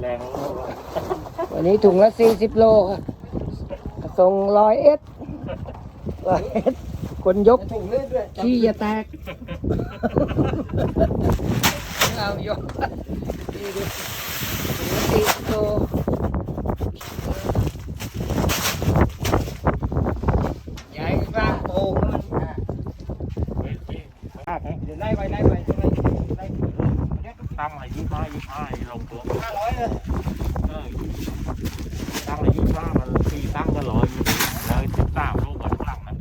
แรงแล้ววันนี้ถุงละสี่สิบโลครับส่งร้อยเอ็ดร้อยเอ็ดคนยกถุงเลือดด้วยขี้จะแตกเอายกนี่ดูถุงละสี่สิบโลใหญ่กลางโป่งมันอะเดี๋ยวไล่ไปไล่ไปไล่ไล่ ตั้งอะไรยี่ห้ายี่ห้าลงตัวห้าร้อยเลยเออตั้งอะไรยี่ห้ามันตีตั้งก็ร้อยแล้วสิบสามลูกกับหลังนั้น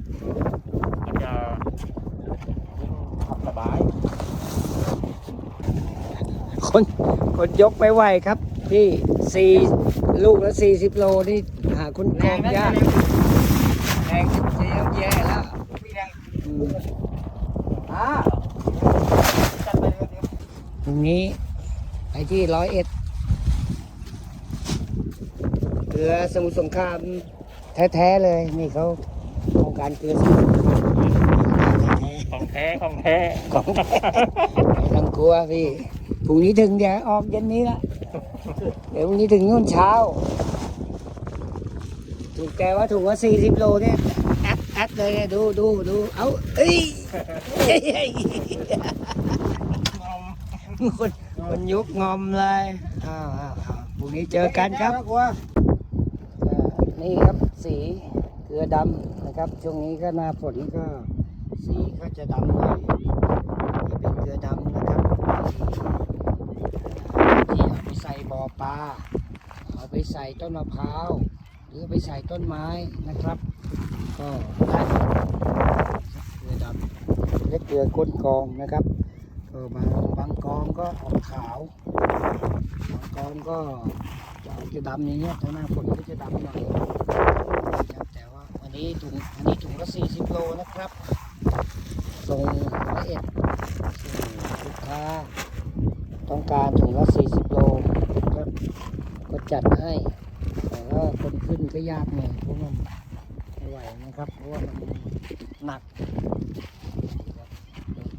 มันจะขับสบาย คนคนยกไม่ไหวครับพี่สี่ลูกละสี่สิบโลนี่หาคนกองยากแรงจะยังแย่แล้วพี่แดงอืม อ่าจัดไปเลยเดี๋ยว ตรงนี้ไปที่ร้อยเอ็ดเกลือสมุทรสงครามแท้ๆเลยนี่เขาโครงการเกลือสมุทรสงครามแท้ของแท้ของแท้ๆของแท้ไม่ต้องกลัวพี่พรุ่งนี้ถึงเดี๋ยวออกเย็นนี้ละเดี๋ยวพรุ่งนี้ถึงนู่นเช้า ถูกแกว่าถูกว่าสี่สิบโลเนี่ยแอดแอดเลยเนี่ยดูดูดูเอาเอ้ยเฮ้ยเฮ้ย คนคนยุกงอมเลยอ้าวอ้าวอ้าวพรุ่งนี้เจอกันครับนี่ครับสีเกลือดำนะครับช่วงนี้ก็หน้าฝนก็สีก็จะดำหน่อยนี่เป็นเกลือดำนะครับที่เอาไปใส่บ่อปลาเอาไปใส่ต้นมะพร้าวหรือไปใส่ต้นไม้นะครับ ก็ได้เกลือดำและเกลือก้นกองนะครับ ก็บางบางกองก็ออกขาวบางกองก็จะออกจะดำอย่างเงี้ยถ้าหน้าฝนก็จะดำหน่อยแต่ว่าวันนี้ถุงอันนี้ถุงละ40โลนะครับส่งละเอ็ดส่งลูกค้าต้องการถุงละ40โลครับก็จัดให้แต่ว่าคนขึ้นก็ยากหน่อยเพราะมันไม่ไหวนะครับเพราะว่ามันหนัก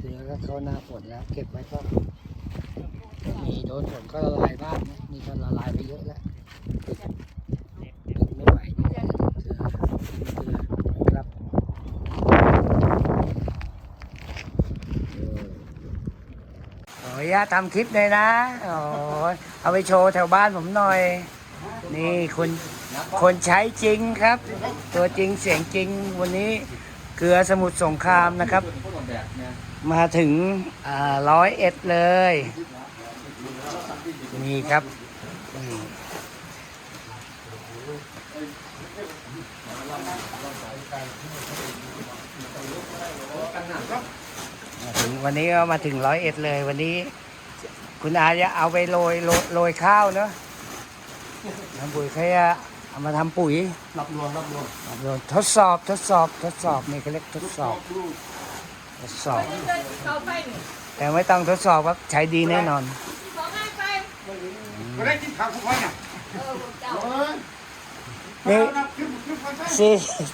เดือก็เขาหน้าฝนแล้ว เก็บไว้ก็มีโดนฝนก็ละลายบ้างนะนี่ก็ละลายไปเยอะแล้วไม่ไหวเกลือเกลือครับขออนุญาตทำคลิปเลยนะโอ้เอาไปโชว์แถวบ้านผมหน่อย นี่คนคนใช้จริงครับ ตัวจริงเสียงจริงวันนี้เกลือสมุทรสงครามนะครับ มาถึงร้อยเอ็ดเลย นี่ครับอืมมาถึงวันนี้ก็มาถึงร้อยเอ็ดเลย วันนี้ คุณอาจะเอาไปโรยโรยโรยข้าวเนอะทำปุ๋ยเขาจะเอามาทำปุ๋ยรับรวมรับรวมรับรองทดสอบทดสอบทดสอบนี่เขาเรียกทดสอบ ทดสอบเขาไปนี่แต่ไม่ต้องทดสอบครับใช้ดีแน่นอนเขาให้ไปก็ได้กินข้าวทุกวันเนี่ยเออเจ้าเออนี่น้ำขึ้นขึ้นคนใช่สี่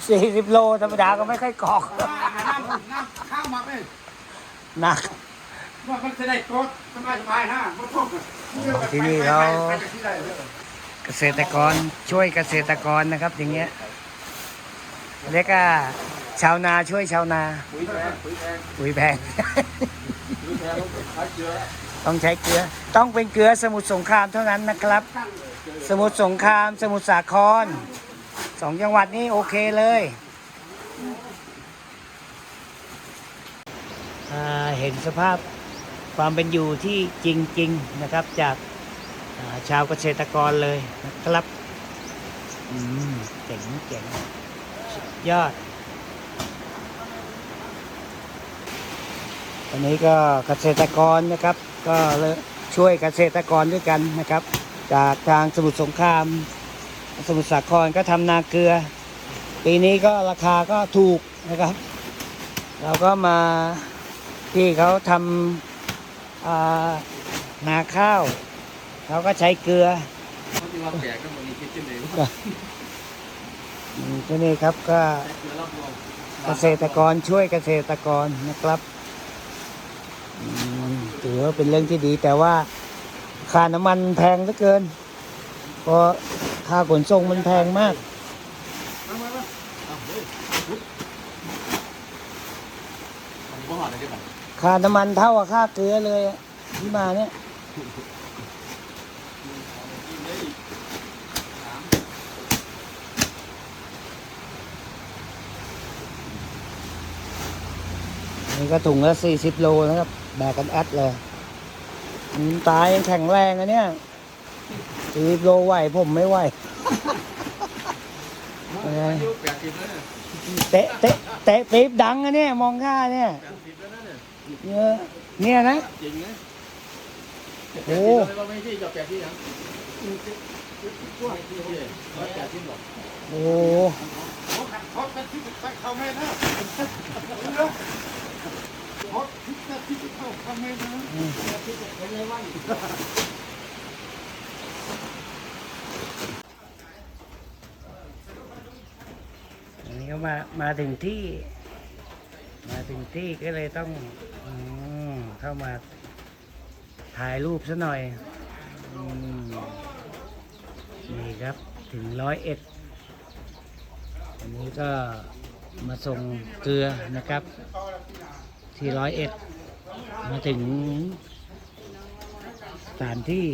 สี่สิบโลธรรมดาก็ไม่ค่อยกรอกน้ำน้ำข้าวมาเลยหนักว่ามันจะได้โต๊ะสบายสบายฮะไม่ต้องที่นี่เขาเกษตรกรช่วยเกษตรกรนะครับอย่างเงี้ย เรียกว่าชาวนาช่วยชาวนา ปุ๋ยแพงปุ๋ยแพงปุ๋ยแพงปุ๋ยแพงต้องใช้เกลือต้องใช้เกลือ ต้องเป็นเกลือสมุทรสงครามเท่านั้นนะครับ สมุทรสงคราม สมุทรสาครสองจังหวัดนี้โอเคเลยอ่าเห็นสภาพความเป็นอยู่ที่จริง ๆนะครับจากอ่าชาวเกษตรกรเลยนะครับอืมเจ๋งเจ๋งสุด ยอดวันนี้ก็เกษตรกรนะครับ ก็เลยช่วยเกษตรกรด้วยกันนะครับ จากทางสมุทรสงคราม สมุทรสาครก็ทำนาเกลือ ปีนี้ก็ราคาก็ถูกนะครับ เราก็มาที่เขาทำนาข้าว เขาก็ใช้เกลือเขาที่ว่าแก่ก็มันมีคิดขึ้นเอง อืมที่นี่ครับก็เกษตรกรช่วยเกษตรกรนะครับถือว่าเป็นเรื่องที่ดีแต่ว่าค่าน้ำมันแพงเหลือเกินเพราะค่าขนส่งมันแพงมากค่าน้ำมันเท่ากับค่าเกลือเลยที่มาเนี่ย นี่ก็ถุงละสี่สิบโลนะครับ แบกกันแอดเลยตายยังแข็งแรงอะเนี่ยสี่สิบโลไหวผมไม่ไหวเอออายุแปดสิบแล้วเตะเตะเตะปี๊บดังอะเนี่ย มองค่าเนี่ยเนี่ยเนี่ยเนี่ยนะโอ้แปดสิบแล้วไม่ใช่จะแปดสิบยังช่วงที่ร้อยแปดสิบหรอกโอ้ฮอตแปดสิบเขาแม่นะตแปดสิบเข้าเข้าแม่นะ อันนี้ก็มามาถึงที่ มาถึงที่ก็เลยต้องอมเข้ามาถ่ายรูปซะหน่อยอมนี่ครับถึงร้อยเอ็ดอันนี้ก็มาส่งเกลือนะครับ ที่ร้อยเอ็ด มาถึงสถานที่